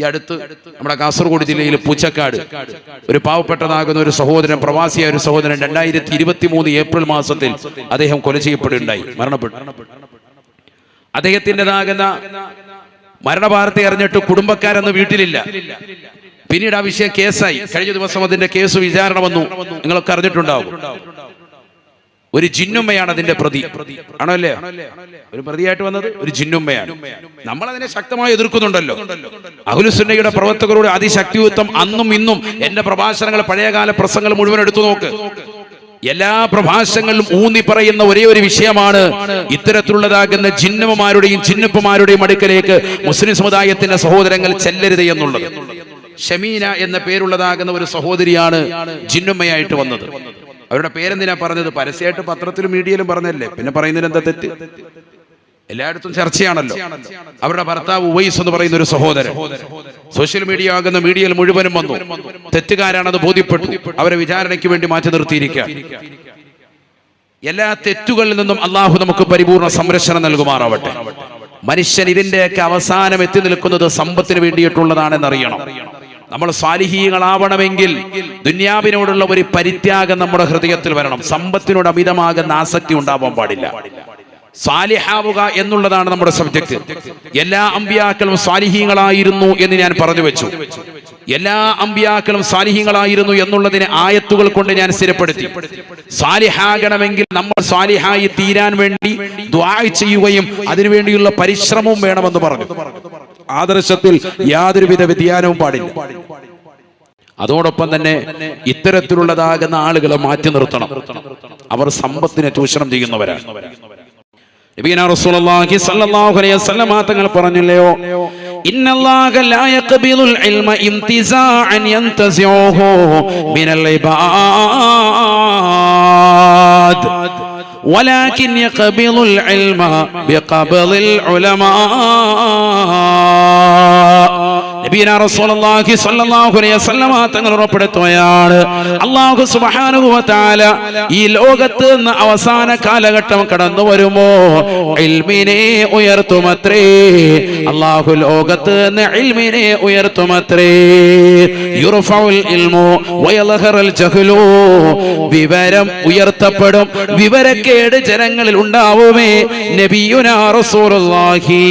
ഈ അടുത്ത് നമ്മുടെ കാസർഗോഡ് ജില്ലയിൽ പൂച്ചക്കാട്. ഒരു പാവപ്പെട്ടതാകുന്ന ഒരു സഹോദരൻ പ്രവാസിയായ ഒരു സഹോദരൻ രണ്ടായിരത്തി ഇരുപത്തി മൂന്ന് ഏപ്രിൽ മാസത്തിൽ അദ്ദേഹം കൊല ചെയ്യപ്പെടുകയുണ്ടായി മരണപ്പെട്ടു. അദ്ദേഹത്തിന്റെതാകുന്ന മരണഭാരത്തെ അറിഞ്ഞിട്ട് കുടുംബക്കാരൊന്നും വീട്ടിലില്ല. പിന്നീട് ആ വിഷയം കേസായി. കഴിഞ്ഞ ദിവസം അതിന്റെ കേസ് വിചാരണ വന്നു. നിങ്ങളൊക്കെ അറിഞ്ഞിട്ടുണ്ടാവും. ഒരു ജിന്നുമ്മയാണ് അതിന്റെ പ്രതി. ആണോ അല്ലേ? ഒരു പ്രതിയായിട്ട് വന്നത് ഒരു ജിന്നുമ്മയാണ്. നമ്മൾ അതിനെ ശക്തമായി എതിർക്കുന്നുണ്ടല്ലോ. അഹുലുസുന്നയുടെ പ്രവർത്തകരോട് അതിശക്തിയുത്വം അന്നും ഇന്നും എന്റെ പ്രഭാഷണങ്ങൾ പഴയകാല പ്രസംഗങ്ങൾ മുഴുവൻ എടുത്തു നോക്ക്. എല്ലാ പ്രഭാഷങ്ങളിലും ഊന്നി പറയുന്ന ഒരേ ഒരു വിഷയമാണ് ഇത്തരത്തിലുള്ളതാകുന്ന ജിന്നമ്മമാരുടെയും ചിന്നപ്പമാരുടെയും അടുക്കലേക്ക് മുസ്ലിം സമുദായത്തിന്റെ സഹോദരങ്ങൾ ചെല്ലരുത് എന്നുള്ളത്. ഷമീന എന്ന പേരുള്ളതാകുന്ന ഒരു സഹോദരിയാണ് ജിന്നുമ്മയായിട്ട് വന്നത്. അവരുടെ പേരെന്തിനാ പറഞ്ഞത്? പരസ്യമായിട്ട് പത്രത്തിലും മീഡിയയിലും പറഞ്ഞല്ലേ പിന്നെ പറയുന്നതിന് എന്താ തെറ്റ്? എല്ലായിടത്തും ചർച്ചയാണല്ലോ. അവരുടെ ഭർത്താവ് ഉവൈസ് എന്ന് പറയുന്ന ഒരു സഹോദരൻ. സോഷ്യൽ മീഡിയ ആകുന്ന മീഡിയയിൽ മുഴുവനും വന്നു. തെറ്റുകാരാണത് ബോധ്യപ്പെട്ടു. അവരെ വിചാരണയ്ക്ക് വേണ്ടി മാറ്റി നിർത്തിയിരിക്കുക. എല്ലാ തെറ്റുകളിൽ നിന്നും അള്ളാഹു നമുക്ക് പരിപൂർണ സംരക്ഷണം നൽകുമാറാവട്ടെ. മനുഷ്യൻ ഇതിന്റെയൊക്കെ അവസാനം എത്തി നിൽക്കുന്നത് സമ്പത്തിന് വേണ്ടിയിട്ടുള്ളതാണെന്നറിയണം. നമ്മൾ സ്വാലിഹീകളാവണമെങ്കിൽ ദുന്യാവിനോടുള്ള ഒരു പരിത്യാഗം നമ്മുടെ ഹൃദയത്തിൽ വരണം. സമ്പത്തിനോട് അമിതമാകുന്ന ആസക്തി ഉണ്ടാവാൻ പാടില്ല. സാലിഹാവുക എന്നുള്ളതാണ് നമ്മുടെ സബ്ജക്ട്. എല്ലാ അമ്പിയാക്കളും സാലിഹീങ്ങളായിരുന്നു എന്ന് ഞാൻ പറഞ്ഞു വെച്ചു. എല്ലാ അമ്പിയാക്കളും സാലിഹീങ്ങളായിരുന്നു എന്നുള്ളതിനെ ആയത്തുകൾ കൊണ്ട് ഞാൻ സ്ഥിരപ്പെടുത്തി. സാലിഹാകണമെങ്കിൽ നമ്മൾ സാലിഹായി തീരാൻ വേണ്ടി ദ്വാ ചെയ്യുകയും അതിനുവേണ്ടിയുള്ള പരിശ്രമവും വേണമെന്ന് പറഞ്ഞു. ആദർശത്തിൽ യാതൊരുവിധ വ്യതിയാനവും പാടില്ല. അതോടൊപ്പം തന്നെ ഇത്തരത്തിലുള്ളതാകുന്ന ആളുകളെ മാറ്റി നിർത്തണം. അവർ സമ്പത്തിനെ ചൂഷണം ചെയ്യുന്നവരാണ്. നബീന റസൂലുള്ളാഹി അലൈഹി തങ്ങൾ പറഞ്ഞില്ലയോ? ഇന്നല്ലാഹ ഇൽമ മിനൽ ولكن يقبض العلم بقبض العلماء. റസൂലുള്ളാഹി സ്വല്ലല്ലാഹു അലൈഹി വസല്ലമ അല്ലാഹു സുബ്ഹാനഹു വതആല ഈ ലോകത്ത് നിന്ന് അവസാന കാലഘട്ടം കടന്നു വരുമോ? ഉയർത്തുമത്രേ. അല്ലാഹു ലോകത്ത് നിന്ന് ഉയർത്തുമത്രേ. ഇൽമു വിവരം ഉയർത്തപ്പെടും. വിവരക്കേട് ജനങ്ങളിൽ ഉണ്ടാവുമേ. നബിയുനാ റസൂലുള്ളാഹി.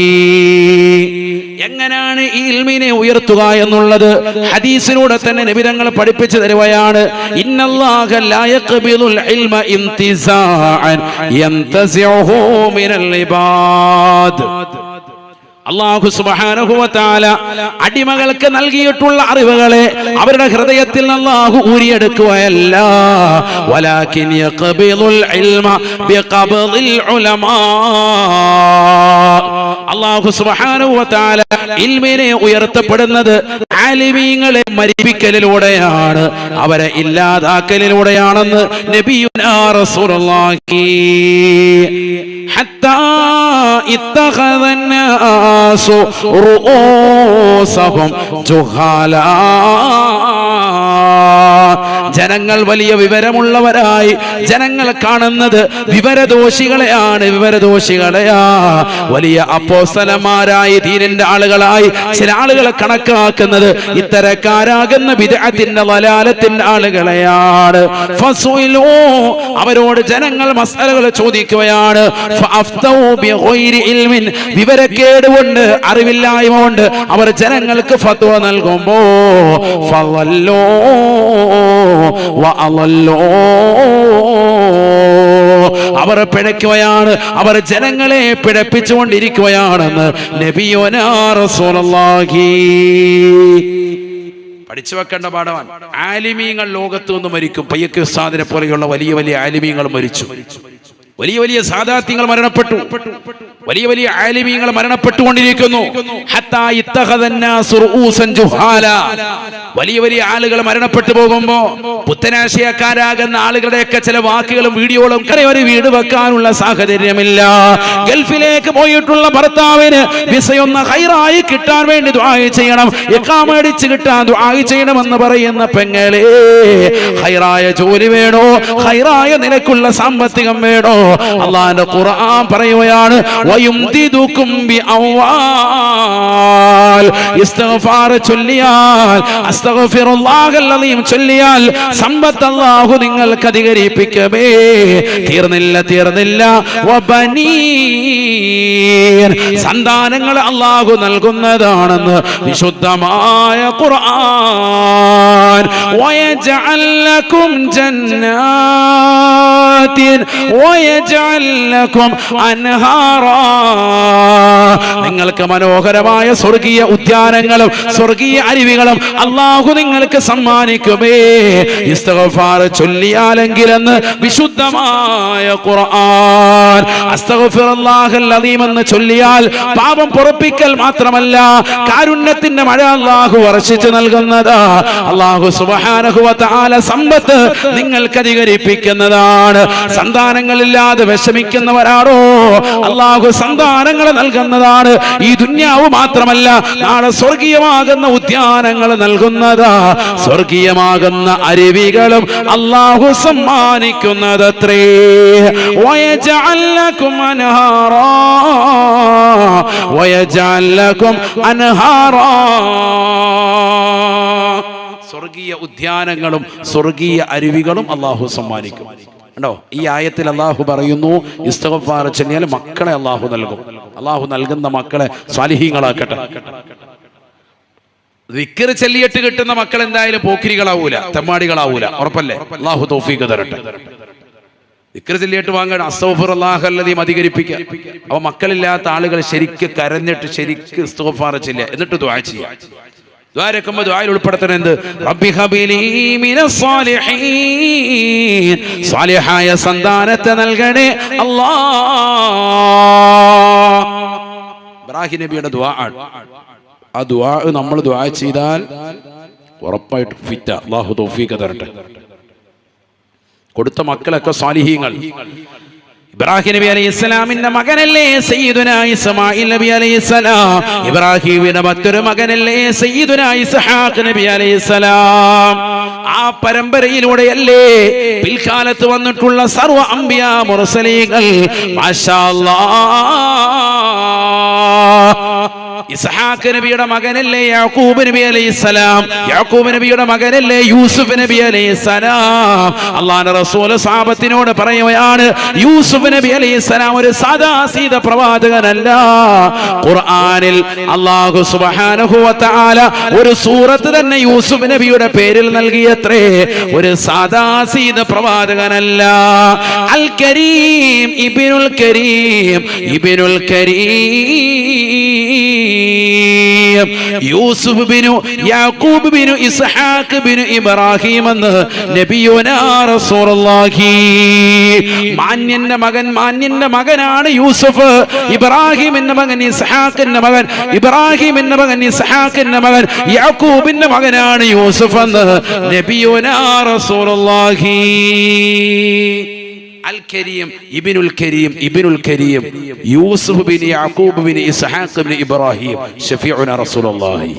എങ്ങനെയാണ് ഈ ഇൽമിനെ ഉയർത്തുക എന്നുള്ളത് ഹദീസിലൂടെ തന്നെ നബിതങ്ങൾ പഠിപ്പിച്ചു തരുകയാണ് ഇൽമ അള്ളാഹു വ അടിമകൾക്ക് നൽകിയിട്ടുള്ള അറിവുകളെ അവരുടെ ഹൃദയത്തിൽ അള്ളാഹു ഊരിയെടുക്കുകയല്ല. വലാകിൻ യഖ്ബിലുൽ ഇൽമ ബിഖബ്ദിൽ ഉലമാ അള്ളാഹു സുബ്ഹാനഹു വ തആല ഇൽമിനെ ഉയർത്തപ്പെടുന്നത് ആലിമീങ്ങളെ മരിപ്പിക്കലിലൂടെയാണ് അവരെ ഇല്ലാതാക്കലിലൂടെയാണെന്ന് നബിയുനാ റസൂലുള്ളാഹി حتى اتخذ الناس رؤوسهم جهالا ജനങ്ങൾ വലിയ വിവരമുള്ളവരായി ജനങ്ങൾ കാണുന്നത് വിവരദോഷികളെയാണ് വിവരദോഷികളെയാ വലിയ അപ്പോസ്തലന്മാരായി ദീനിന്റെ ആളുകളായി ചില ആളുകളെ കണക്കാക്കുന്നത് ഇത്തരക്കാരാകുന്ന വിദഗ്ധത്തിന്റെ വലാലത്തിന്റെ ആളുകളെയാണ്. അവരോട് ജനങ്ങൾ മസാലകൾ ചോദിക്കുകയാണ്. വിവരക്കേട് കൊണ്ട് അറിവില്ലായ്മ കൊണ്ട് അവർ ജനങ്ങൾക്ക് ഫത്വ നൽകുമ്പോ വഅളല്ലോ. അവർ പിഴയ്ക്കുകയാണ് അവർ ജനങ്ങളെ പിഴപ്പിച്ചുകൊണ്ടിരിക്കുകയാണെന്ന് നബിയോനാറസോലാഹി പഠിച്ചു വെക്കേണ്ട പാഠമാണ് ആലിമീങ്ങൾ ലോകത്ത് നിന്ന് മരിക്കും. പയ്യക്ക് പോലെയുള്ള വലിയ വലിയ ആലിമീങ്ങൾ മരിച്ചു. വലിയ വലിയ സാധാത്യങ്ങൾ മരണപ്പെട്ടു. വലിയ വലിയ ആലിമീങ്ങൾ മരണപ്പെട്ടുകൊണ്ടിരിക്കുന്നു. വലിയ വലിയ ആളുകൾ മരണപ്പെട്ടു പോകുമ്പോ പുത്തനാശയക്കാരാകുന്ന ആളുകളുടെയൊക്കെ ചില വാക്കുകളും വീഡിയോകളും ഒരു വീട് വെക്കാനുള്ള സാഹചര്യമില്ല. ഗൾഫിലേക്ക് പോയിട്ടുള്ള ഭർത്താവിന് വിസയൊന്ന് ഹൈറായി കിട്ടാൻ വേണ്ടി ദ്വായി ചെയ്യണം. എക്കാമടിച്ച് കിട്ടാൻ ദ്വായി ചെയ്യണമെന്ന് പറയുന്ന പെങ്ങളെ ഹൈറായ ജോലി വേണോ? ഹൈറായ നിലക്കുള്ള സാമ്പത്തികം വേണോ? അള്ളാന്റെ ഖുർആൻ പറയുകയാണ് ചൊല്ലിയാൽ സമ്പത്ത് അല്ലാഹു നിങ്ങൾക്ക് അധികരിപ്പിക്കമേ തീർന്നില്ല തീർന്നില്ല. സന്താനങ്ങൾ അല്ലാഹു നൽകുന്നതാണെന്ന് വിശുദ്ധമായ ഖുർആൻ. ജന്നാത്തിൻ. വയജഅൽ لكم അൻഹാറാ. നിങ്ങൾക്ക് മനോഹരമായ സ്വർഗീയ ഉദ്യാനങ്ങളും സ്വർഗീയ അരുവികളും അള്ളാഹു നിങ്ങൾക്ക് സമ്മാനിക്കുമേ. ഇസ്തഗ്ഫാർ ചൊല്ലിയാലെങ്കിലെന്ന് വിശുദ്ധമായ ഖുർആൻ. എന്ന് ചൊല്ലിയാൽ പാപം പൊറപ്പിക്കൽ മാത്രമല്ല കാരുണ്യത്തിന്റെ മഴ അള്ളാഹു വർഷിച്ചു നൽകുന്നത്. അള്ളാഹു സുബ്ഹാനഹു വതആല സമ്പത്ത് നിങ്ങൾക്ക് അധികരിപ്പിക്കുന്നതാണ്. സന്താനങ്ങളില്ലാതെ വിഷമിക്കുന്നവരാണോ? അള്ളാഹു സന്താനങ്ങൾ നൽകുന്നതാണ്. ഈ ദുന്യാവ് മാത്രമല്ല നാളെ സ്വർഗീയമാകുന്ന ഉദ്യാനങ്ങൾ നൽകുന്നതാ. സ്വർഗീയമാകുന്ന അരുവികളും അള്ളാഹു ലക്കും അൻഹാറാ. സ്വർഗീയ ഉദ്യാനങ്ങളും സ്വർഗീയ അരുവികളും അള്ളാഹു സമ്മാനിക്കും. കണ്ടോ? ഈ ആയത്തിൽ അള്ളാഹു പറയുന്നു ഇസ്തഫാർ ചെല്ലിയാൽ മക്കളെ അള്ളാഹു നൽകും. അള്ളാഹു നൽകുന്ന മക്കളെ സ്വാലിഹീങ്ങളാക്കട്ടെ. വിക്കറ് ചെല്ലിയിട്ട് കിട്ടുന്ന മക്കൾ എന്തായാലും പോക്കിരികളാവൂല തെമ്മാടികളാവൂല. ഉറപ്പല്ലേ? അള്ളാഹു തോഫീക്ക് തരട്ടെ. വിക്കറ് ചെല്ലിയിട്ട് വാങ്ങണം അസ്തോഫർ അള്ളാഹല്ലതീം അധികരിപ്പിക്കുക അപ്പൊ മക്കളില്ലാത്ത ആളുകൾ ശരിക്ക് കരഞ്ഞിട്ട് ശരിക്ക് ഇസ്തോഫാർ ചെല്ലുക. എന്നിട്ട് ദ്വാ ചെയ്യുക ദ്വാരക്കുമ്പോ ദ്വായിൽ ഉൾപ്പെടുത്തണം റബ്ബി ഹബിലി മിന സ്വാലിഹീൻ സ്വാലിഹായ സന്താനത്തെ നൽകണേ അല്ലാ. ഇബ്രാഹിം നബിയുടെ ദ്വാ ആണ്. ആ ദ്വാ നമ്മൾ ദ്വാ ചെയ്താൽ ഉറപ്പായിട്ട് ഫിറ്റ. അള്ളാഹു തൗഫീഖ് തരട്ടെ. കൊടുത്ത മക്കളൊക്കെ സ്വാലിഹീങ്ങൾ ഇബ്രാഹിം നബി അലൈഹി ഇസ്ലാമിന്റെ മകനല്ലേ സയ്യിദുന ഇസ്മായിൽ നബി അലൈഹി ഇസ്ലാം ഇബ്രാഹിമിന്റെ മറ്റൊരു മകനല്ലേ സയ്യിദുന ഇസ്ഹാഖ് നബി അലൈഹി ഇസ്ലാം ആ പരമ്പരയിലൂടെയല്ലേ പിൽക്കാലത്ത് വന്നിട്ടുള്ള സർവ അംബിയ മുറസലീകൾ മാഷാ ഇസ്ഹാഖ് നബിയുടെ മകനല്ലേ യാക്കൂബ് നബി അലൈഹിസ്സലാം യാക്കൂബ് നബിയുടെ മകനല്ലേ യൂസുഫ് നബി അലൈഹിസ്സലാം അള്ളാഹുവിന്റെ റസൂൽ സാബത്തിനോട് പറയുകയാണ് യൂസുഫ് നബി അലൈഹിസ്സലാം ഒരു സാദാ പ്രവാചകനല്ല. ഖുർആനിൽ അല്ലാഹു സുബ്ഹാനഹു വ തആല ഒരു സൂറത്ത് തന്നെ യൂസുഫ് നബിയുടെ പേരിൽ നൽകിയത്രേ ഒരു സാദാ പ്രവാചകനല്ല. അൽ കരീം ഇബ്നുൽ കരീം ഇബ്നുൽ കരീം. യൂസുഫ് ബിനു യാക്കൂബ് ബിനു ഇസ്ഹാഖ് ബിനു ഇബ്രാഹിം എന്ന് നബിയോന റസൂലുള്ളാഹി. മാന്യന്റെ മകൻ മാന്യന്റെ മകനാണ് യൂസുഫ്. ഇബ്രാഹിമിന്റെ മകൻ ഇസ്ഹാഖിന്റെ മകൻ ഇബ്രാഹിമിന്റെ മകൻ ഇസ്ഹാഖിന്റെ മകൻ യാക്കൂബിന്റെ മകനാണ് യൂസുഫ് എന്ന് നബിയോനാ റസൂലുള്ളാഹി. അൽ കരീം ഇബിനുൽ കരീം ഇബിനുൽ കരീം യൂസുഫ് ബിൻ യാക്കൂബ് ബിൻ ഇസ്ഹാഖ് ബിൻ ഇബ്രാഹിം ഷഫീഉന റസൂലുള്ളാഹി.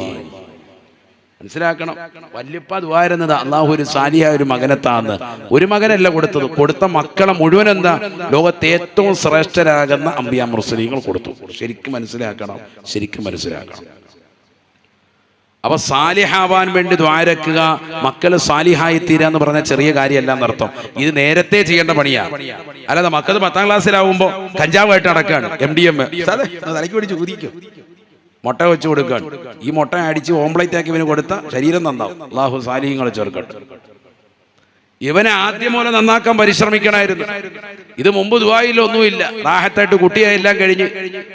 മനസ്സിലാക്കണം? വല്യപ്പ ദ്വാരുന്നത് അള്ളാഹു ഒരു സാലിയായ ഒരു മകനെ താന്ന് ഒരു മകനല്ല കൊടുത്തത്. കൊടുത്ത മക്കളെ മുഴുവൻ എന്താ ലോകത്തെ ഏറ്റവും ശ്രേഷ്ഠരാകുന്ന അമ്പിയ മുസ്ലിങ്ങൾ കൊടുത്തു. ശരിക്കും മനസ്സിലാക്കണം? ശരിക്കും മനസ്സിലാക്കണം. അപ്പൊ സാലിഹാവാൻ വേണ്ടി ദ്വാരക്കുക മക്കൾ സാലിഹായി തീരാന്ന് പറഞ്ഞ ചെറിയ കാര്യമല്ല എന്നർത്ഥം ഇത് നേരത്തെ ചെയ്യേണ്ട പണിയാ. അല്ലാതെ മക്കൾ പത്താം ക്ലാസ്സിലാവുമ്പോ കഞ്ചാവായിട്ട് നടക്കുകയാണ് എം ഡി എം തലയ്ക്ക് പിടിച്ച് ഊതിക്കും. മുട്ട വെച്ച് കൊടുക്കാണ്. ഈ മുട്ട അടിച്ച് ഓംപ്ലേറ്റ് ആക്കി ഇവന് കൊടുത്ത ശരീരം നന്നാവും. അള്ളാഹു സാലിഹ്യങ്ങൾ ചേർക്കട്ടെ ഇവനെ ആദ്യം പോലെ നന്നാക്കാൻ പരിശ്രമിക്കണമായിരുന്നു ഇത് മുമ്പ് ദുബായിലൊന്നുമില്ല റാഹത്തായിട്ട് കുട്ടിയെ എല്ലാം കഴിഞ്ഞ്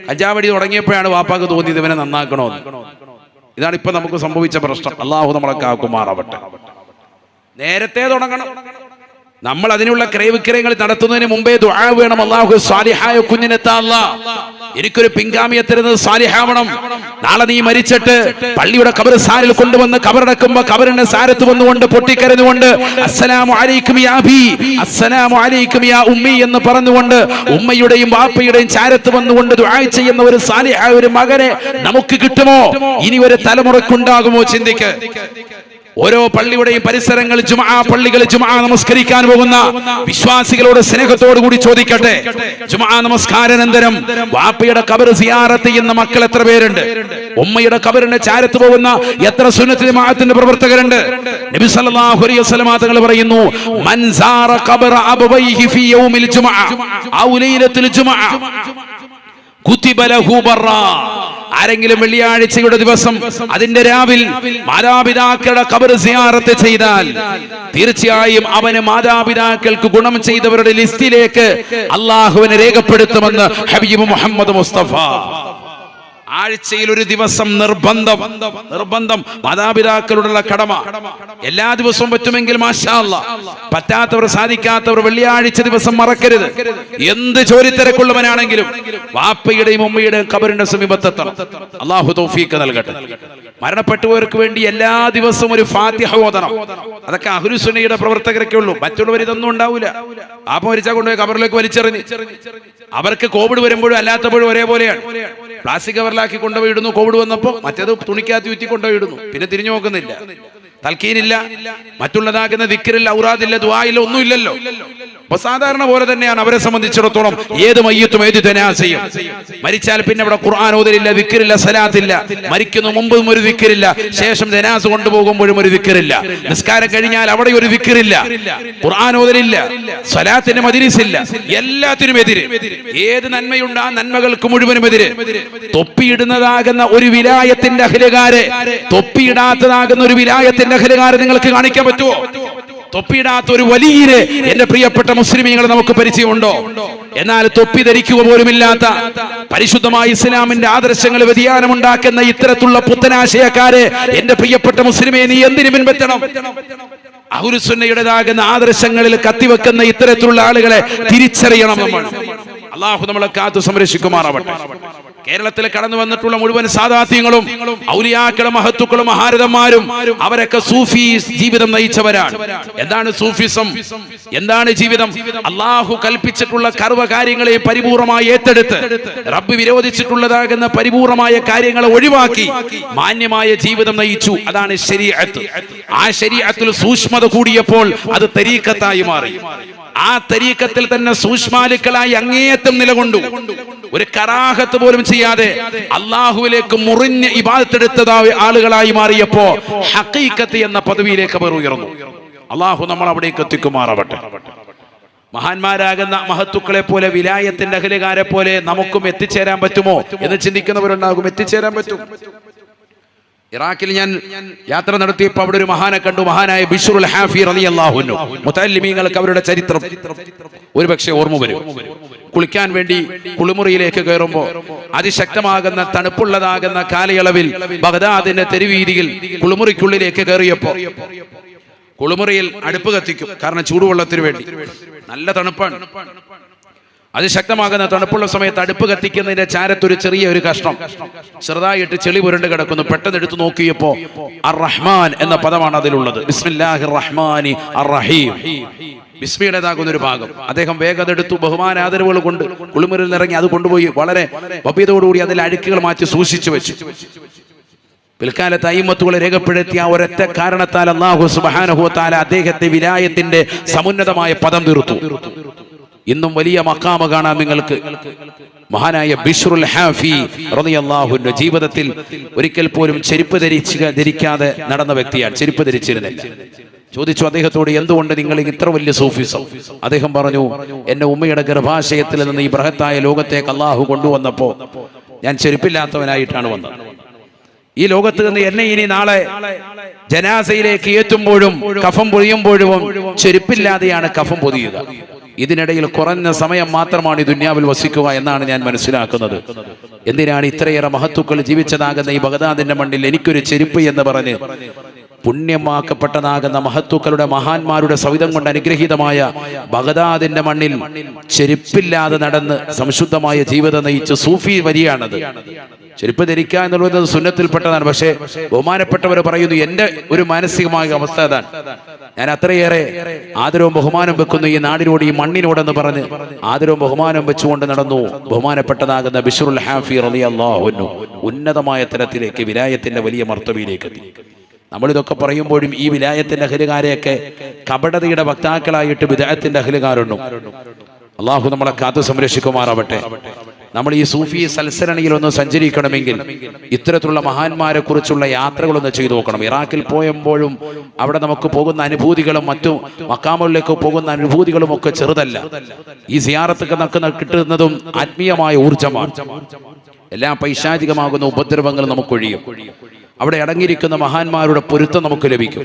കഞ്ചാവടി തുടങ്ങിയപ്പോഴാണ് വാപ്പാക്ക് തോന്നിയത് ഇവനെ നന്നാക്കണമെന്ന് ഇതാണ് ഇപ്പൊ നമുക്ക് സംഭവിച്ച പ്രശ്നം. അള്ളാഹു നമ്മളെ കാക്കുമാറാവട്ടെ. നേരത്തെ തുടങ്ങണം. നമ്മൾ അതിനുള്ള ക്രയവിക്രയങ്ങൾ നടത്തുന്നതിന് മുമ്പേ ദുആ വേണം. അള്ളാഹു സാലിഹായ കുഞ്ഞിനെത്താല്ല എനിക്കൊരു പിൻഗാമിയെ തരുന്നത് സാലിഹാവണം. നാളെ നീ മരിച്ചിട്ട് പള്ളിയുടെ കബർസാരിൽ കൊണ്ടുവന്ന് കബറടക്കുമ്പോ കബറിന്റെ സാരത്ത് വന്നുകൊണ്ട് പൊട്ടിക്കരഞ്ഞുകൊണ്ട് അസ്സലാമു അലൈക്കും യാ ബി അസ്സലാമു അലൈക്കും യാ ഉമ്മി എന്ന് പറഞ്ഞുകൊണ്ട് ഉമ്മയുടെയും വാപ്പയുടെയും ചാരത്ത് വന്നുകൊണ്ട് ദുആ ചെയ്യുന്ന ഒരു സാലിഹായ ഒരു മകനെ നമുക്ക് കിട്ടുമോ? ഇനി ഒരു തലമുറക്കുണ്ടാകുമോ ചിന്തിക്ക്. ഓരോ പള്ളിയുടെയും പരിസരങ്ങൾ ജുമാ പള്ളികൾ ജുമാ നമസ്കരിക്കാൻ പോകുന്ന വിശ്വാസികളോട് സ്നേഹത്തോടു കൂടി ചോദിക്കട്ടെ. ജുമാ നമസ്കാരാനന്തരം വാപ്പയുടെ കബർ സിയാറത്ത് ചെയ്യുന്ന മക്കൾ എത്ര പേരുണ്ട്? ഉമ്മയുടെ കബറിന്റെ ചാരത്ത് പോകുന്ന എത്ര സുന്നത്തി ജമാഅത്തിന്റെ പ്രവർത്തകരുണ്ട്? നബി സല്ലല്ലാഹു അലൈഹി വസല്ലം തങ്ങൾ പറയുന്നു മൻ ഖബറ അബവൈഹി ഫീ യൗമിൽ ജുമാ ഔ ലൈലത്തിൽ ജുമഅ ആരെങ്കിലും വെള്ളിയാഴ്ചയുടെ ദിവസം അതിന്റെ രാവിൽ മാതാപിതാക്കളുടെ കബർ സിയാറത്ത് ചെയ്താൽ തീർച്ചയായും അവന് മാതാപിതാക്കൾക്ക് ഗുണം ചെയ്തവരുടെ ലിസ്റ്റിലേക്ക് അള്ളാഹുവിനെ രേഖപ്പെടുത്തുമെന്ന് ഹബീബ് മുഹമ്മദ് മുസ്തഫ. ആഴ്ചയിൽ ഒരു ദിവസം നിർബന്ധം. നിർബന്ധം മാതാപിതാക്കളോടുള്ള കടമ. എല്ലാ ദിവസവും പറ്റുമെങ്കിൽ മാഷാ അല്ലാ. പറ്റാത്തവർ സാധിക്കാത്തവർ വെള്ളിയാഴ്ച ദിവസം മറക്കരുത്. എന്ത് ചോരിത്തിരക്കുള്ളവനാണെങ്കിലും വാപ്പയുടെയും ഉമ്മയുടെയും കബറിന്റെ സമീപത്തെത്തണം. അള്ളാഹു തൗഫീക്ക് നൽകട്ടെ. മരണപ്പെട്ടവർക്ക് വേണ്ടി എല്ലാ ദിവസവും ഒരു ഫാത്തിഹ ഓതണം. അതൊക്കെ അഹുരുസുനയുടെ പ്രവർത്തകരൊക്കെ ഉള്ളൂ. മറ്റുള്ളവർ ഇതൊന്നും ഉണ്ടാവില്ല ആപ്പ മരിച്ചാൽ കൊണ്ടുപോയി കബറിലേക്ക് വലിച്ചെറിഞ്ഞ്. അവർക്ക് കോവിഡ് വരുമ്പോഴും അല്ലാത്തപ്പോഴും ഒരേപോലെയാണ്. പ്ലാസ്റ്റിക് കവറിലാക്കി കൊണ്ടുപോയി ഇടുന്നു കോവിഡ് വന്നപ്പോൾ മറ്റേത് തുണിക്കകത്ത് ചുറ്റി കൊണ്ടുപോയി ഇടുന്നു. പിന്നെ തിരിഞ്ഞു നോക്കുന്നില്ല. തൽക്കീനില്ല മറ്റുള്ളതാകുന്ന ദിക്കറില്ല ഔറാദില്ല ദുആയില്ല ഒന്നുമില്ലല്ലോ. അപ്പൊ സാധാരണ പോലെ തന്നെയാണ് അവരെ സംബന്ധിച്ചിടത്തോളം ഏത് മയ്യത്തും ഏത് തനാസയും മരിച്ചാൽ പിന്നെ അവിടെ ഖുർആൻ ഓതലില്ല ദിക്കറില്ല സലാത്തില്ല. മരിക്കുന്നു മുമ്പും ഒരു ദിക്കറില്ല ശേഷം ജനാസ് കൊണ്ടുപോകുമ്പോഴും ഒരു ദിക്കറില്ല നിസ്കാരം കഴിഞ്ഞാൽ അവിടെ ഒരു ദിക്കറില്ല ഖുർആൻ ഓതലില്ല സലാത്തിന് മതിരിസില്ല എല്ലാത്തിനും എതിര്. ഏത് നന്മയുണ്ട് ആ നന്മകൾക്ക് മുഴുവനും എതിര്. തൊപ്പിയിടുന്നതാകുന്ന ഒരു വിലായത്തിന്റെ അഖിലുകാരെ തൊപ്പിയിടാത്തതാകുന്ന ഒരു വിലായത്തിന്റെ അഖിലുകാരെ നിങ്ങൾക്ക് കാണിക്കാൻ പറ്റുമോ തൊപ്പിയിടാത്ത ഒരു വലിയ എന്റെ പ്രിയപ്പെട്ട മുസ്ലിം നമുക്ക് പരിചയമുണ്ടോ? എന്നാൽ തൊപ്പി ധരിക്കുക പോലുമില്ലാത്ത പരിശുദ്ധമായ ഇസ്ലാമിന്റെ ആദർശങ്ങൾ വ്യതിയാനമുണ്ടാക്കുന്ന ഇത്തരത്തിലുള്ള പുത്തനാശയക്കാരെ എന്റെ പ്രിയപ്പെട്ട മുസ്ലിമെ നീ എന്തിനു പിൻപറ്റണം? അഹുരുസുന്നയുടേതാകുന്ന ആദർശങ്ങളിൽ കത്തിവെക്കുന്ന ഇത്തരത്തിലുള്ള ആളുകളെ തിരിച്ചറിയണം നമ്മൾ. അള്ളാഹു നമ്മളെ കാത്തു സംരക്ഷിക്കുമാറാവട്ടെ. കേരളത്തിൽ കടന്നു വന്നിട്ടുള്ള മുഴുവൻ സാധാത്യങ്ങളും ഔലിയാക്കളും മഹത്തുക്കളും മഹാരഥന്മാരും അവരൊക്കെ സൂഫി ജീവിതം നയിച്ചവരാണ്. എന്താണ് സൂഫിസം? എന്താണ് ജീവിതം? അള്ളാഹു കൽപ്പിച്ചിട്ടുള്ള കർവ കാര്യങ്ങളെ പരിപൂർണമായി ഏറ്റെടുത്ത് റബ്ബ് വിരോധിച്ചിട്ടുള്ളതാകുന്ന പരിപൂർണമായ കാര്യങ്ങളെ ഒഴിവാക്കി മാന്യമായ ജീവിതം നയിച്ചു. അതാണ് ശരീഅത്ത്. ആ ശരീരത്തിൽ സൂക്ഷ്മത കൂടിയപ്പോൾ അത് തരീക്കത്തായി മാറി. ആ തരീക്കത്തിൽ തന്നെ സൂക്ഷ്മാലുക്കളായി അങ്ങേയറ്റം നിലകൊണ്ടു. ഒരു കറാഹത്ത് പോലും ചെയ്യാതെ അള്ളാഹുവിലേക്ക് മുറിഞ്ഞ് ഇബാദത്തെടുത്തതായി ആളുകളായി മാറിയപ്പോ ഹക്കീക്കത്ത് എന്ന പദവിയിലേക്ക് അവർ ഉയർന്നു. അള്ളാഹു നമ്മൾ അവിടേക്ക് എത്തിക്കുമാറാവട്ടെ. മഹാന്മാരാകുന്ന മഹത്തുക്കളെ പോലെ വിലായത്തിന്റെ അഖിലുകാരെ പോലെ നമുക്കും എത്തിച്ചേരാൻ പറ്റുമോ എന്ന് ചിന്തിക്കുന്നവരുണ്ടാകും എത്തിച്ചേരാൻ പറ്റും. ഇറാഖിൽ ഞാൻ യാത്ര നടത്തിയപ്പോൾ അവിടെ ഒരു മഹാനെ കണ്ടു. മഹാനായ ബിഷുറുൽ ഹാഫി റളിയല്ലാഹുന്നു മുത്തല്ലിമീങ്ങൾക്ക് അവരുടെ ചരിത്രം ഒരുപക്ഷെ ഓർമ്മ വരും. കുളിക്കാൻ വേണ്ടി കുളിമുറിയിലേക്ക് കയറുമ്പോൾ അതിശക്തമാകുന്ന തണുപ്പുള്ളതാകുന്ന കാലയളവിൽ ബഗ്ദാദിന്റെ തെരുവീതിയിൽ കുളിമുറിക്കുള്ളിലേക്ക് കയറിയപ്പോൾ കുളിമുറിയിൽ അടുപ്പ് കത്തിക്കും. കാരണം ചൂടുവെള്ളത്തിന് വേണ്ടി. നല്ല തണുപ്പാണ്. അതിശക്തമാകുന്ന തണുപ്പുള്ള സമയത്ത് അടുപ്പ് കത്തിക്കുന്നതിന്റെ ചാരത്തൊരു ചെറിയ ഒരു കഷ്ണം. ചെറുതായിട്ട് ചെളി പുരണ്ട് കിടക്കുന്നു. പെട്ടെന്ന് എടുത്തു നോക്കിയപ്പോ അർ റഹ്മാൻ എന്ന പദമാണ് അതിലുള്ളത്. ബിസ്മില്ലാഹിർ റഹീം ബിസ്മിയുടേതാകുന്ന ഒരു ഭാഗം. അദ്ദേഹം വേഗം എടുത്തു. ബഹുമാന ആദരവുകൾ കൊണ്ട് കുളിമുറിൽ ഇറങ്ങി അത് കൊണ്ടുപോയി വളരെ ഭവ്യതയോടുകൂടി അതിൽ അഴുക്കുകൾ മാറ്റി സൂക്ഷിച്ചു വെച്ചു. പിൽക്കാലത്ത് അയിമത്തുകളെ രേഖപ്പെടുത്തിയ ഒരൊറ്റ കാരണത്താൽ അള്ളാഹു സുബാനഹുത്താല അദ്ദേഹത്തെ വിലായത്തിന്റെ സമുന്നതമായ പദം തീർത്തു. ഇന്നും വലിയ മക്കാമ കാണാം നിങ്ങൾക്ക്. മഹാനായ ബിഷ്റുൽ ഹാഫി റളിയല്ലാഹുവിന്റെ ജീവിതത്തിൽ ഒരിക്കൽ പോലും ചെരുപ്പ് ധരിച്ച് ധരിക്കാതെ നടന്ന വ്യക്തിയാണ്. ചെരുപ്പ് ധരിച്ചിരുന്നില്ല. ചോദിച്ചു അദ്ദേഹത്തോട് എന്തുകൊണ്ട് നിങ്ങൾ ഇത്ര വലിയ സൂഫിസം? അദ്ദേഹം പറഞ്ഞു എന്റെ ഉമ്മയുടെ ഗർഭാശയത്തിൽ നിന്ന് ഈ ബൃഹത്തായ ലോകത്തേക്ക് അള്ളാഹു കൊണ്ടുവന്നപ്പോ ഞാൻ ചെരുപ്പില്ലാത്തവനായിട്ടാണ് വന്നത്. ഈ ലോകത്ത് നിന്ന് എന്നെ ഇനി നാളെ ജനാസയിലേക്ക് ഏറ്റുമ്പോഴും കഫം പൊതിയുമ്പോഴും ചെരുപ്പില്ലാതെയാണ് കഫം പൊതിയുക. ഇതിനിടയിൽ കുറഞ്ഞ സമയം മാത്രമാണ് ഈ ദുന്യാവിൽ വസിക്കുക എന്നാണ് ഞാൻ മനസ്സിലാക്കുന്നത്. എന്തിനാണ് ഇത്രയേറെ മഹത്തുക്കൾ ജീവിച്ചതാകുന്ന ഈ ബഗദാദിന്റെ മണ്ണിൽ എനിക്കൊരു ചെരുപ്പ് എന്ന് പറഞ്ഞ് പുണ്യമാക്കപ്പെട്ടതാകുന്ന മഹത്തുക്കളുടെ മഹാന്മാരുടെ സവിധം കൊണ്ട് അനുഗ്രഹീതമായ ബഗദാദിന്റെ മണ്ണിൽ ചെരുപ്പില്ലാതെ നടന്ന് സംശുദ്ധമായ ജീവിതം നയിച്ച സൂഫി വരിയാണത്. ചെരുപ്പ് ധരിക്കുക എന്നുള്ളത് സുന്നത്തിൽപ്പെട്ടതാണ് പക്ഷേ ബഹുമാനപ്പെട്ടവർ പറയുന്നു എന്റെ ഒരു മാനസികമായ അവസ്ഥ അതാണ്. ഞാൻ അത്രയേറെ ആദരവും ബഹുമാനം വെക്കുന്നു ഈ നാടിനോട് ഈ മണ്ണിനോടെന്ന് പറഞ്ഞ് ആദരവും ബഹുമാനം വെച്ചുകൊണ്ട് നടന്നു. ബഹുമാനപ്പെട്ടതാകുന്ന ബിഷുറുൽ ഹാഫി റളിയല്ലാഹു അൻഹു ഉന്നതമായ തരത്തിലേക്ക് വിലായത്തിന്റെ വലിയ മർത്തവിയിലേക്ക് എത്തി. നമ്മളിതൊക്കെ പറയുമ്പോഴും ഈ വിലായത്തിന്റെ അഹലുകാരെയൊക്കെ കപടതയുടെ വക്താക്കളായിട്ട് വിദായത്തിന്റെ അഹലുകാരുണ്ടും അള്ളാഹു നമ്മളെ കാത്തു സംരക്ഷിക്കുമാറാവട്ടെ. നമ്മൾ ഈ സൂഫി സൽസരണിയിൽ ഒന്ന് സഞ്ചരിക്കണമെങ്കിൽ ഇത്തരത്തിലുള്ള മഹാന്മാരെ കുറിച്ചുള്ള യാത്രകളൊന്ന് ചെയ്തു നോക്കണം. ഇറാഖിൽ പോയപ്പോഴും അവിടെ നമുക്ക് പോകുന്ന അനുഭൂതികളും മറ്റു മക്കാമുകളിലേക്ക് പോകുന്ന അനുഭൂതികളും ഒക്കെ ചെറുതല്ല. ഈ സിയാറത്തൊക്കെ നമുക്ക് കിട്ടുന്നതും ആത്മീയമായ ഊർജമാണ് എല്ലാ പൈശാചികമാകുന്ന ഉപദ്രവങ്ങൾ നമുക്കൊഴിയും അവിടെ അടങ്ങിയിരിക്കുന്ന മഹാന്മാരുടെ പൊരുത്തം നമുക്ക് ലഭിക്കും.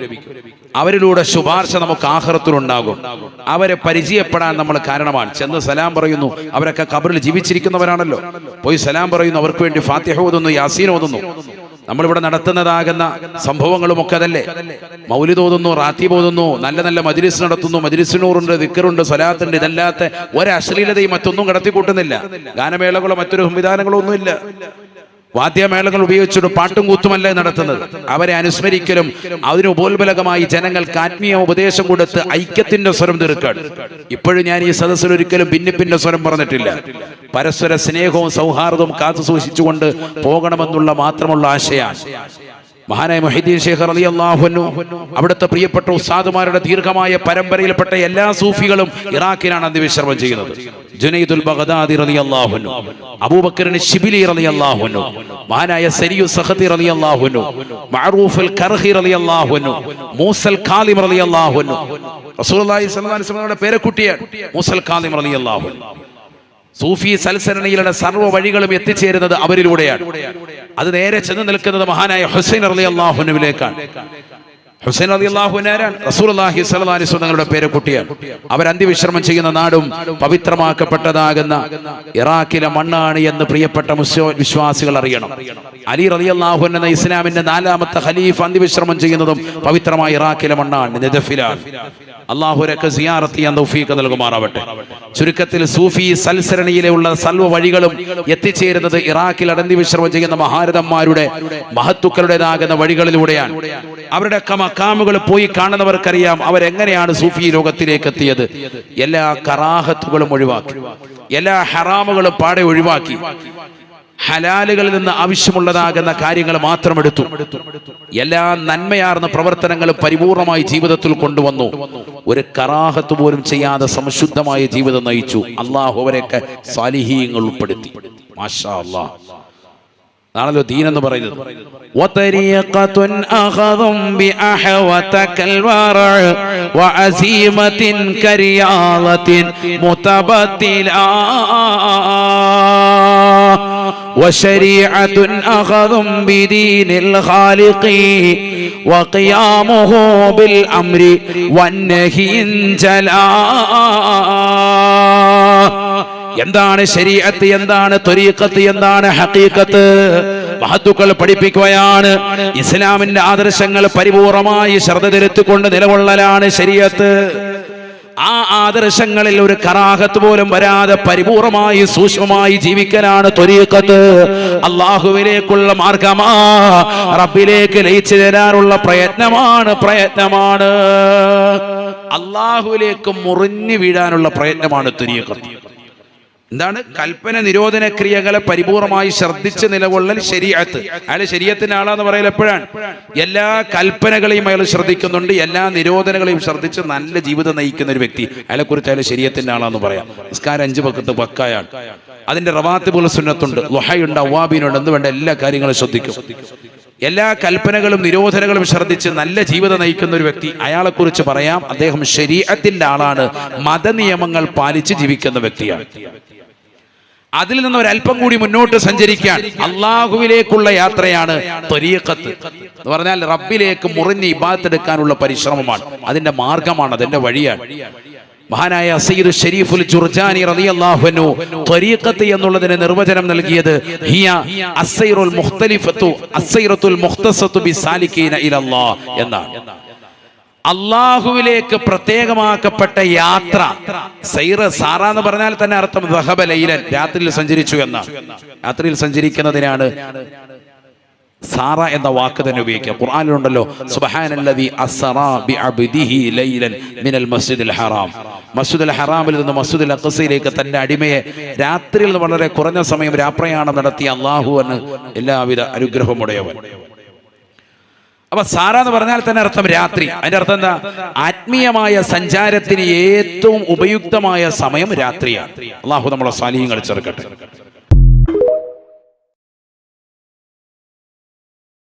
അവരിലൂടെ ശുപാർശ നമുക്ക് ആഹ്റത്തിലുണ്ടാകും. അവരെ പരിചയപ്പെടാൻ നമ്മൾ കാരണമാണ്. ചെന്ന് സലാം പറയുന്നു അവരൊക്കെ കബറിൽ ജീവിച്ചിരിക്കുന്നവരാണല്ലോ. പോയി സലാം പറയുന്നു അവർക്ക് വേണ്ടി ഫാത്തിഹ ഓതുന്നു യാസീൻ ഓതുന്നു. നമ്മളിവിടെ നടത്തുന്നതാകുന്ന സംഭവങ്ങളും ഒക്കെ അതല്ലേ? മൗലി ഓതുന്നു റാത്തി ഓതുന്നു നല്ല നല്ല മജിലിസ് നടത്തുന്നു മജിലിസിനൂറുണ്ട് ദിക്കറുണ്ട് സ്വലാത്തുണ്ട് ഇതല്ലാത്ത ഒരശ്ലീലതയും മറ്റൊന്നും കടത്തിക്കൂട്ടുന്നില്ല. ഗാനമേളകളോ മറ്റൊരു സംവിധാനങ്ങളോ ഒന്നുമില്ല. വാദ്യമേളങ്ങൾ ഉപയോഗിച്ചിട്ട് പാട്ടും കൂത്തുമല്ലേ നടത്തുന്നത്? അവരെ അനുസ്മരിക്കലും അതിന് ഉപോത്ബലകമായി ജനങ്ങൾക്ക് ആത്മീയ ഉപദേശം കൊടുത്ത് ഐക്യത്തിന്റെ സ്വരം തീർക്കാണ് ഇപ്പോഴും ഞാൻ ഈ സദസ്സിൽ ഒരിക്കലും ഭിന്നിപ്പിന്റെ സ്വരം പറഞ്ഞിട്ടില്ല. പരസ്പര സ്നേഹവും സൗഹാർദ്ദവും കാത്തു സൂക്ഷിച്ചുകൊണ്ട് പോകണമെന്നുള്ള മാത്രമുള്ള ആശയാണ്. മഹാനായ മൊഹീദ്ദീൻ ശേഖർ അലി അള്ളാഹുനു അവിടുത്തെ പ്രിയപ്പെട്ട ഉസ്താദുമാരുടെ ദീർഘമായ പരമ്പരയിൽപ്പെട്ട എല്ലാ സൂഫികളും ഇറാഖിലാണ് അന്ത്യവിശ്രമം ചെയ്യുന്നത്. ജുനൈദുൽ ബഗ്ദാദി റലി അള്ളാഹുനു അബൂബക്കറിന് ശിബിലി റലി അള്ളാഹുനു മഹാനായ സരിയു സഹദി റലി അള്ളാഹുനു മഅറൂഫുൽ കർഹി റലി അള്ളാഹുനു മൂസൽ ഖാലിം റലി അള്ളാഹുനു റസൂലുള്ളാഹി സ്വല്ലല്ലാഹി അലൈഹി വസല്ലമയുടെ പേരക്കുട്ടിയാണ് മൂസൽ ഖാലിം റലി അള്ളാഹുനു സൂഫി സൽസരണിയിലുള്ള സർവ വഴികളും എത്തിച്ചേരുന്നത് അവരിലൂടെയാണ്. അത് നേരെ ചെന്ന് നിൽക്കുന്നത് മഹാനായ ഹുസൈൻ അലി അള്ളാഹുനുവിലേക്കാണ് ഹുസൈൻ അലി അള്ളാഹുനാരാണ് അള്ളാഹി സലിസ് തങ്ങളുടെ പേരക്കുട്ടിയാണ് അവർ അന്ത്യവിശ്രമം ചെയ്യുന്ന നാടും പവിത്രമാക്കപ്പെട്ടതാകുന്ന ഇറാഖിലെ മണ്ണാണ് എന്ന് പ്രിയപ്പെട്ട മുസ്ലിം വിശ്വാസികൾ അറിയണം. അലി റലി അള്ളാഹു എന്ന ഇസ്ലാമിന്റെ നാലാമത്തെ ഖലീഫ് അന്ത്യവിശ്രമം ചെയ്യുന്നതും പവിത്രമായ ഇറാഖിലെ മണ്ണാണ് നെജഫിലാണ് അള്ളാഹുരൊക്കെ സിയാറത്ത് ചെയ്യാൻ നൽകുമാറാവട്ടെ. ചുരുക്കത്തിൽ സൂഫി സൽസരണിയിലെ ഉള്ള സൽവ വഴികളും എത്തിച്ചേരുന്നത് ഇറാഖിൽ അടന്തി വിശ്രമം ചെയ്യുന്ന മഹാരഥന്മാരുടെ മഹത്തുക്കളുടേതാകുന്ന വഴികളിലൂടെയാണ്. അവരുടെയൊക്കെ മക്കാമുകൾ പോയി കാണുന്നവർക്കറിയാം അവരെങ്ങനെയാണ് സൂഫി ലോകത്തിലേക്ക് എത്തിയത്. എല്ലാ കറാഹത്തുകളും ഒഴിവാക്കി. എല്ലാ ഹറാമുകളും പാടെ ഒഴിവാക്കി. ഹലാലുകളിൽ നിന്ന് ആവശ്യമുള്ളതാകുന്ന കാര്യങ്ങൾ മാത്രം എടുത്തു. എല്ലാ നന്മയാർന്ന പ്രവർത്തനങ്ങളും പരിപൂർണമായി ജീവിതത്തിൽ കൊണ്ടുവന്നു. ഒരു കറാഹത്ത് പോലും ചെയ്യാതെ സംശുദ്ധമായ ജീവിതം നയിച്ചു. അള്ളാഹു അവരെയൊക്കെ സാലിഹീങ്ങൾ ഉൾപ്പെടുത്തി. മാഷാ അള്ളാഹ് നാണല്ലോ ദീൻ എന്ന് പറയുന്നത് وطريقة أخذ بأحوة كالورع وعزيمة كرياضة متبتلا وشريعة أخذ بدين الخالق وقيامه بالأمر والنهي انجلا എന്താണ് ശരീഅത്ത് എന്താണ് ത്വരീഖത്ത് എന്താണ് ഹക്കീക്കത്ത് മഹത്തുക്കൾ പഠിപ്പിക്കുകയാണ്. ഇസ്ലാമിന്റെ ആദർശങ്ങൾ പരിപൂർണമായി ശ്രദ്ധ തിരുത്തിക്കൊണ്ട് നിലകൊള്ളലാണ് ശരീഅത്ത്. ആ ആദർശങ്ങളിൽ ഒരു കറാഹത്ത് പോലും വരാതെ പരിപൂർണമായി സൂക്ഷ്മമായി ജീവിക്കലാണ് തൊരീക്കത്ത് അള്ളാഹുവിലേക്കുള്ള മാർഗമാ റബ്ബിലേക്ക് ലയിച്ചു തരാനുള്ള പ്രയത്നമാണ് പ്രയത്നമാണ്. അള്ളാഹുവിലേക്ക് മുറിഞ്ഞു വീഴാനുള്ള പ്രയത്നമാണ് ത്വരീഖത്ത്. എന്താണ്? കൽപ്പന നിരോധന ക്രിയകളെ പരിപൂർണമായി ശ്രദ്ധിച്ച് നിലകൊള്ളൽ ശരീഅത്ത്. അയാൾ ശരീരത്തിന്റെ ആളാന്ന് പറയൽ എപ്പോഴാണ്? എല്ലാ കൽപ്പനകളെയും അയാൾ ശ്രദ്ധിക്കുന്നുണ്ട് എല്ലാ നിരോധനകളെയും ശ്രദ്ധിച്ച് നല്ല ജീവിതം നയിക്കുന്ന ഒരു വ്യക്തി. അയാളെ കുറിച്ച് അയാൾ ശരീരത്തിന്റെ ആളാന്ന് പറയാം. നിസ്കാരം അഞ്ച് പക്കത്ത് പക്കായാണ് അതിന്റെ റവാത്തിബുൽ സുന്നത്തുണ്ട് ലൊഹയുണ്ട് അവാബീനുണ്ട് എന്ത് വേണ്ട എല്ലാ കാര്യങ്ങളും ശ്രദ്ധിക്കും. എല്ലാ കൽപ്പനകളും നിരോധനകളും ശ്രദ്ധിച്ച് നല്ല ജീവിതം നയിക്കുന്ന ഒരു വ്യക്തി അയാളെ കുറിച്ച് പറയാം അദ്ദേഹം ശരീരത്തിന്റെ ആളാണ് മതനിയമങ്ങൾ പാലിച്ച് ജീവിക്കുന്ന വ്യക്തിയാണ്. അതിൽ നിന്ന് ഒരല്പം കൂടി മുന്നോട്ട് സഞ്ചരിക്കാൻ അള്ളാഹുവിലേക്കുള്ള യാത്രയാണ് ത്വരീഖത്ത്. എന്ന് പറഞ്ഞാൽ റബ്ബിലേക്ക് മുറിഞ്ഞ് ഇബാത്തെടുക്കാനുള്ള പരിശ്രമമാണ്. അതിന്റെ മാർഗമാണ് അതിന്റെ വഴിയാണ്. മഹാനായ സയ്യിദ് ഷരീഫുൽ ജുർജാനി റളിയല്ലാഹു അൻഹു ത്വരീഖത്ത് എന്നുള്ളതിന് നിർവചനം നൽകിയത് ഹിയ അസ്സൈറുൽ മുഖ്തലിഫത്തു അസ്സൈറത്തുൽ മുഖ്തസത്തു ബിസാലിക്കീന ഇലല്ലാഹ് എന്നാണ്. അള്ളാഹുവിലേക്ക് പ്രത്യേകമാക്കപ്പെട്ട യാത്ര. സൈറ സാറ എന്ന് പറഞ്ഞാൽ തന്നെ അർത്ഥം ലൈലൻ രാത്രിയിൽ സഞ്ചരിച്ചു എന്ന രാത്രിയിൽ സഞ്ചരിക്കുന്നതിനാണ് സാറ എന്ന വാക്ക് തന്നെ ഉപയോഗിക്കുക. ഖുർആനിലുണ്ടല്ലോ സുബ്ഹാനല്ലദി ലൈലൻ മിനൽ ഹറാം. മസ്ജിദുൽ ഹറാമിൽ നിന്ന് മസ്ജിദുൽ അഖസയിലേക്ക് തന്റെ അടിമയെ രാത്രിയിൽ വളരെ കുറഞ്ഞ സമയം രാപ്രയാണം നടത്തിയ അള്ളാഹു എന്ന് എല്ലാവിധ അനുഗ്രഹമുടയവൻ. അപ്പൊ സാറ എന്ന് പറഞ്ഞാൽ തന്നെ അർത്ഥം രാത്രി. അതിന്റെ അർത്ഥം എന്താ? ആത്മീയമായ സഞ്ചാരത്തിന് ഏറ്റവും ഉപയുക്തമായ സമയം രാത്രിയാണ്. അള്ളാഹു നമ്മളെ സാലിഹ്യങ്ങൾ ചേർക്കട്ടെ